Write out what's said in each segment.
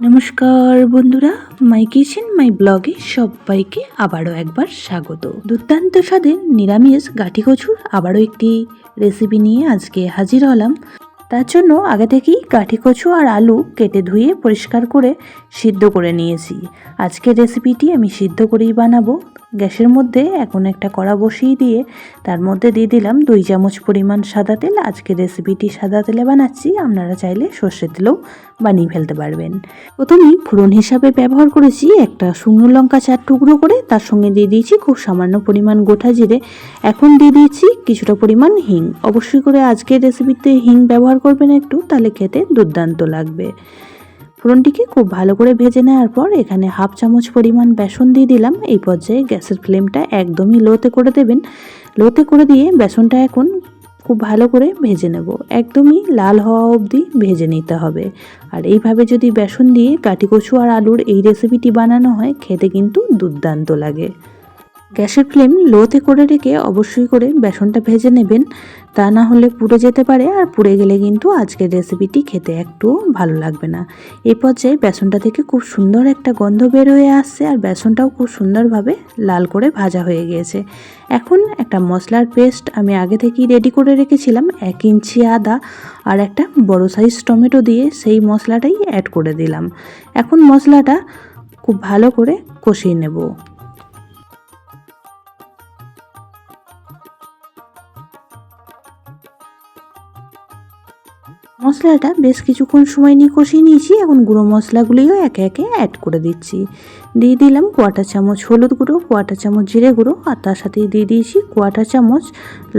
নমস্কার বন্ধুরা, মাই কিচেন, মাই ব্লগে সবাইকে আবারও একবার স্বাগত। দুর্দান্ত স্বাদে নিরামিষ গাঠি কচুর আবারও একটি রেসিপি নিয়ে আজকে হাজির হলাম। তার জন্য আগে থেকেই কাঠি কচু আর আলু কেটে ধুয়ে পরিষ্কার করে সিদ্ধ করে নিয়েছি। আজকের রেসিপিটি আমি সিদ্ধ করেই বানাবো। গ্যাসের মধ্যে এখন একটা কড়া বসিয়ে দিয়ে তার মধ্যে দিয়ে দিলাম দুই চামচ পরিমাণ সাদা তেল। আজকে রেসিপিটি সাদা তেলে বানাচ্ছি, আপনারা চাইলে সর্ষের তেলেও বানিয়ে ফেলতে পারবেন। প্রথমেই ফোড়ন হিসাবে ব্যবহার করেছি একটা শুকনো লঙ্কা চার টুকরো করে, তার সঙ্গে দিয়ে দিয়েছি খুব সামান্য পরিমাণ গোটা জিরে। এখন দিয়ে দিয়েছি কিছুটা পরিমাণ হিং। অবশ্যই করে আজকের রেসিপিতে হিং ব্যবহার করবেন একটু, তাহলে খেতে দুর্দান্ত লাগবে। ফোড়নটিকে খুব ভালো করে ভেজে নেওয়ার পর এখানে হাফ চামচ পরিমাণ বেসন দিয়ে দিলাম। এই পর্যায়ে গ্যাসের ফ্লেমটা একদমই লোতে করে দেবেন। লোতে করে দিয়ে বেসনটা এখন খুব ভালো করে ভেজে নেব। একদমই লাল হওয়া অবধি ভেজে নিতে হবে। আর এইভাবে যদি বেসন দিয়ে কাটি কচু আর আলুর এই রেসিপিটি বানানো হয়, খেতে কিন্তু দুর্দান্ত লাগে। গ্যাসের ফ্লেম লোতে করে রেখে অবশ্যই করে বেসনটা ভেজে নেবেন। তা না হলে পুড়ে যেতে পারে আর পুড়ে গেলে কিন্তু আজকের রেসিপিটি খেতে একটুও ভালো লাগবে না। এই পর্যায়ে বেসনটা থেকে খুব সুন্দর একটা গন্ধ বের হয়ে আসছে আর বেসনটাও খুব সুন্দরভাবে লাল করে ভাজা হয়ে গিয়েছে। এখন একটা মশলার পেস্ট আমি আগে থেকেই রেডি করে রেখেছিলাম, এক ইঞ্চি আদা আর একটা বড় সাইজ টমেটো দিয়ে সেই মশলাটাই অ্যাড করে দিলাম। এখন মশলাটা খুব ভালো করে কষিয়ে নেব। মশলাটা বেশ কিছুক্ষণ সময় নিয়ে কষিয়ে নিয়েছি। এখন গুঁড়ো মশলাগুলিও একে একে অ্যাড করে দিচ্ছি। দিয়ে দিলাম কোয়াটার চামচ হলুদ গুঁড়ো কোয়াটার চামচ জিরে গুঁড়ো আর তার সাথে দিয়ে দিয়েছি কোয়াটার চামচ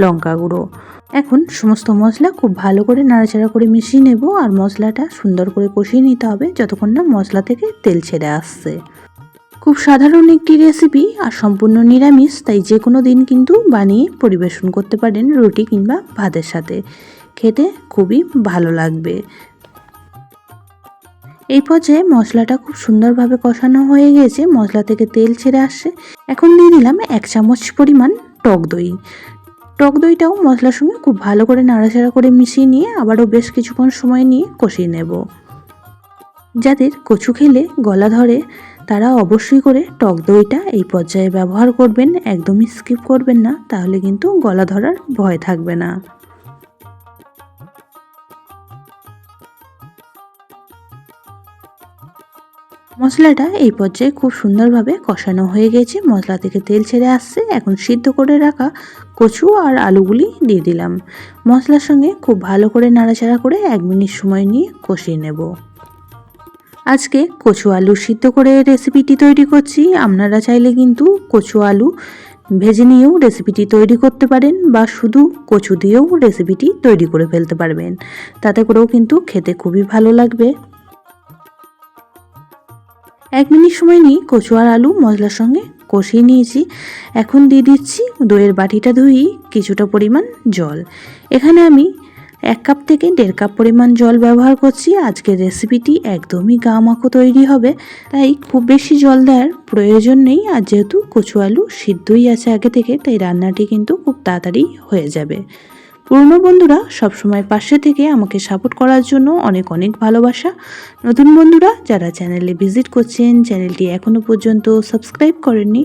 লঙ্কা গুঁড়ো। এখন সমস্ত মশলা খুব ভালো করে নাড়াচাড়া করে মিশিয়ে নেব আর মশলাটা সুন্দর করে কষিয়ে নিতে হবে যতক্ষণ না মশলা থেকে তেল ছেড়ে আসছে। খুব সাধারণ একটি রেসিপি আর সম্পূর্ণ নিরামিষ, তাই যে কোনো দিন কিন্তু বানিয়ে পরিবেশন করতে পারেন রুটি কিংবা ভাতের সাথে। খেতে খুবই ভালো লাগবে। এই পর্যায়ে মশলাটা খুব সুন্দরভাবে কষানো হয়ে গেছে। মশলা থেকে তেল ছেড়ে আসছে। এখন দিয়ে দিলাম এক চামচ পরিমাণ টক দই। টক দইটাও মশলার সঙ্গে খুব ভালো করে নাড়াচাড়া করে মিশিয়ে নিয়ে আবারও বেশ কিছুক্ষণ সময় নিয়ে কষিয়ে নেব। যাদের কচু খেলে গলা ধরে, তারা অবশ্যই করে টক দইটা এই পর্যায়ে ব্যবহার করবেন। একদমই স্কিপ করবেন না, তাহলে কিন্তু গলা ধরার ভয় থাকবে না। মশলাটা এই পর্যায়ে খুব সুন্দরভাবে কষানো হয়ে গেছে। মশলা থেকে তেল ছেড়ে আসছে। এখন সিদ্ধ করে রাখা কচু আর আলুগুলি দিয়ে দিলাম। মশলার সঙ্গে খুব ভালো করে নাড়াচাড়া করে এক মিনিট সময় নিয়ে কষিয়ে নেব। আজকে কচু আলু সিদ্ধ করে রেসিপিটি তৈরি করছি। আপনারা চাইলে কিন্তু কচু আলু ভেজে নিয়েও রেসিপিটি তৈরি করতে পারেন বা শুধু কচু দিয়েও রেসিপিটি তৈরি করে ফেলতে পারবেন। তাতে করেও কিন্তু খেতে খুবই ভালো লাগবে। এক মিনিট সময় নিয়ে কচু আর আলু মশলার সঙ্গে কষিয়ে নিয়েছি। এখন দিয়ে দিচ্ছি দইয়ের বাটিটা ধুই কিছুটা পরিমাণ জল। এখানে আমি এক কাপ থেকে দেড় কাপ পরিমাণ জল ব্যবহার করছি। আজকের রেসিপিটি একদমই গা মাখো তৈরি হবে, তাই খুব বেশি জল দেওয়ার প্রয়োজন নেই। আর যেহেতু কচু আলু সিদ্ধই আছে আগে থেকে, তাই রান্নাটি কিন্তু খুব তাড়াতাড়ি হয়ে যাবে। পুরনো বন্ধুরা সবসময় পাশে থেকে আমাকে সাপোর্ট করার জন্য অনেক অনেক ভালোবাসা। নতুন বন্ধুরা যারা চ্যানেলে ভিজিট করছেন চ্যানেলটি এখনও পর্যন্ত সাবস্ক্রাইব করেননি,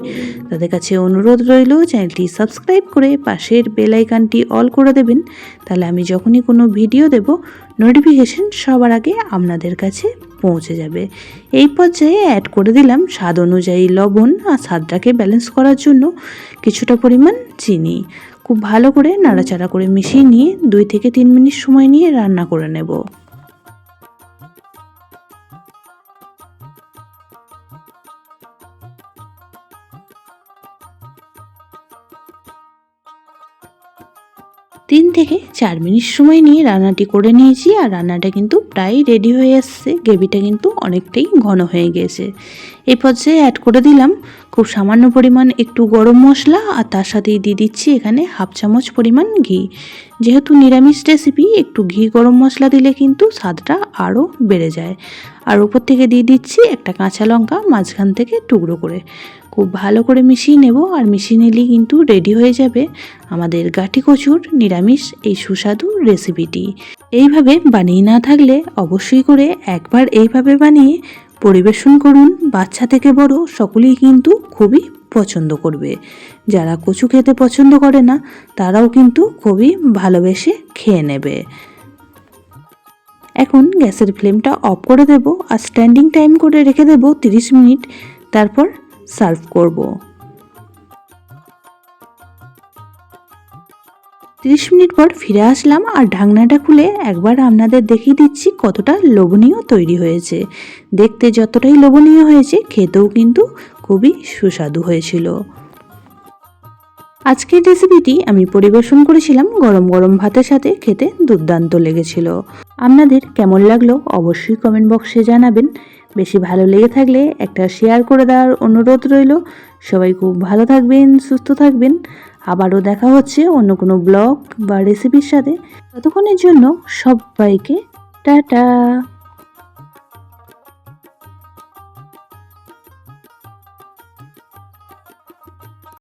তাদের কাছে অনুরোধ রইল চ্যানেলটি সাবস্ক্রাইব করে পাশের বেল আইকনটি অল করে দেবেন। তাহলে আমি যখনই কোনো ভিডিও দেব নোটিফিকেশন সবার আগে আপনাদের কাছে পৌঁছে যাবে। এই পর্যায়ে অ্যাড করে দিলাম স্বাদ অনুযায়ী লবণ আর স্বাদটাকে ব্যালেন্স করার জন্য কিছুটা পরিমাণ চিনি। খুব ভালো করে নাড়াচাড়া করে মিশিয়ে নিয়ে দুই থেকে তিন মিনিট সময় নিয়ে রান্না করে নেব। তিন থেকে চার মিনিট সময় নিয়ে রান্নাটি করে নিয়েছি আর রান্নাটা কিন্তু প্রায় রেডি হয়ে আসছে। গ্রেভিটা কিন্তু অনেকটাই ঘন হয়ে গেছে। এই পর্যায়ে অ্যাড করে দিলাম খুব সামান্য পরিমাণ একটু গরম মশলা আর তার সাথেই দিয়ে দিচ্ছি এখানে হাফ চামচ পরিমাণ ঘি। যেহেতু নিরামিষ রেসিপি একটু ঘি গরম মশলা দিলে কিন্তু স্বাদটা আরও বেড়ে যায়। আর উপর থেকে দিয়ে দিচ্ছি একটা কাঁচা লঙ্কা, মাঝখান থেকে টুকরো করে। খুব ভালো করে মিশিয়ে নেব আর মিশিয়ে নিলেই কিন্তু রেডি হয়ে যাবে আমাদের গাঠি কচুর নিরামিষ এই সুস্বাদু রেসিপিটি এইভাবে বানিয়ে না থাকলে অবশ্যই করে একবার এইভাবে বানিয়ে পরিবেশন করুন। বাচ্চা থেকে বড় সকলেই কিন্তু খুবই পছন্দ করবে। যারা কচু খেতে পছন্দ করে না, তারাও কিন্তু খুবই ভালোবেসে খেয়ে নেবে। এখন গ্যাসের ফ্লেমটা অফ করে দেব আর স্ট্যান্ডিং টাইম করে রেখে দেব 30 মিনিট। তারপর সার্ভ করব। তিরিশ মিনিট পর ফিরে আসলাম আর ঢাকনাটা খুলে একবার আপনাদের দেখিয়ে দিচ্ছি কতটা লোভনীয় তৈরি হয়েছে। দেখতে যতটাই লোভনীয় হয়েছে, খেতেও কিন্তু খুবই সুস্বাদু হয়েছিল। আজকের রেসিপিটি আমি পরিবেশন করেছিলাম গরম গরম ভাতের সাথে খেতে দুর্দান্ত লেগেছিল। আপনাদের কেমন লাগল অবশ্যই কমেন্ট বক্সে জানাবেন। বেশি ভালো লেগে থাকলে একটা শেয়ার করে দেওয়ার অনুরোধ রইল। সবাই খুব ভালো থাকবেন, সুস্থ থাকবেন। আবারও দেখা হচ্ছে অন্য কোনো ব্লগ বা রেসিপির সাথে। ততক্ষণের জন্য সবাইকে টাটা।